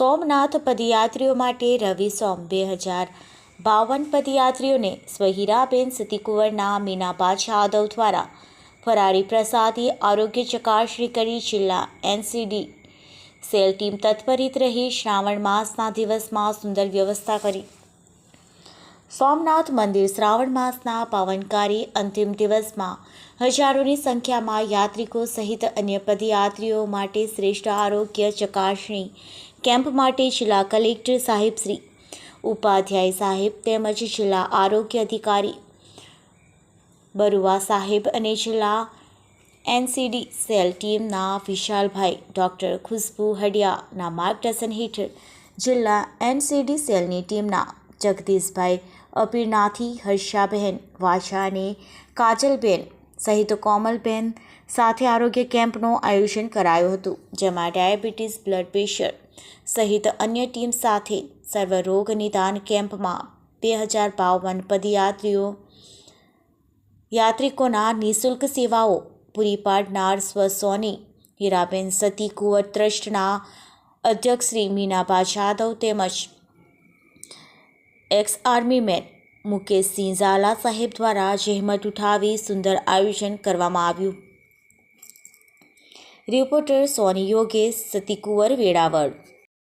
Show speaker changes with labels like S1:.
S1: સોમનાથ પદયાત્રીઓ માટે રવિ સોમ બે હજાર બાવન પદયાત્રીઓને સ્વહીરાબેન સતીકુંવરના મીનાબા જાદવ દ્વારા ફરારી પ્રસાદી આરોગ્ય ચકાસણી કરી જિલ્લા એનસીડી સેલ ટીમ તત્પરિત રહી શ્રાવણ માસના દિવસમાં સુંદર વ્યવસ્થા કરી. સોમનાથ મંદિર શ્રાવણ માસના પાવનકારી અંતિમ દિવસમાં હજારોની સંખ્યામાં યાત્રિકો સહિત અન્ય પદયાત્રીઓ માટે શ્રેષ્ઠ આરોગ્ય ચકાસણી કેમ્પ માટે જિલ્લા કલેક્ટર સાહેબ શ્રી ઉપાધ્યાય સાહેબ તેમજ જિલ્લા આરોગ્ય અધિકારી બરુવા સાહેબ અને જિલ્લા એનસીડી સેલ ટીમના વિશાલભાઈ, ડૉક્ટર ખુશ્બુ હડિયાના માર્ગદર્શન હેઠળ જિલ્લા એનસીડી સેલની ટીમના જગદીશભાઈ અપીરનાથી હર્ષાબહેન વાછા અને કાજલબેન સહિત કોમલબેન સાથે આરોગ્ય કેમ્પનું આયોજન કરાયું હતું, જેમાં ડાયાબિટીસ બ્લડ પ્રેશર સહિત અન્ય ટીમ સાથે સર્વરોગ નિદાન કેમ્પમાં બે હજાર બાવન પદયાત્રીઓ, યાત્રિકોના નિઃશુલ્ક સેવાઓ પૂરી પાડનાર સ્વસોની હીરાબેન સતી કુંવર ટ્રસ્ટના અધ્યક્ષ શ્રી મીનાબા જાદવ તેમજ ex army man Mukeshsinh Zala સાહેબ દ્વારા જહેમત ઉઠાવી સુંદર આયોજન કરવામાં આવ્યું. રિપોર્ટર સોની યોગેશ, સતીકુંવર વેળાવળ.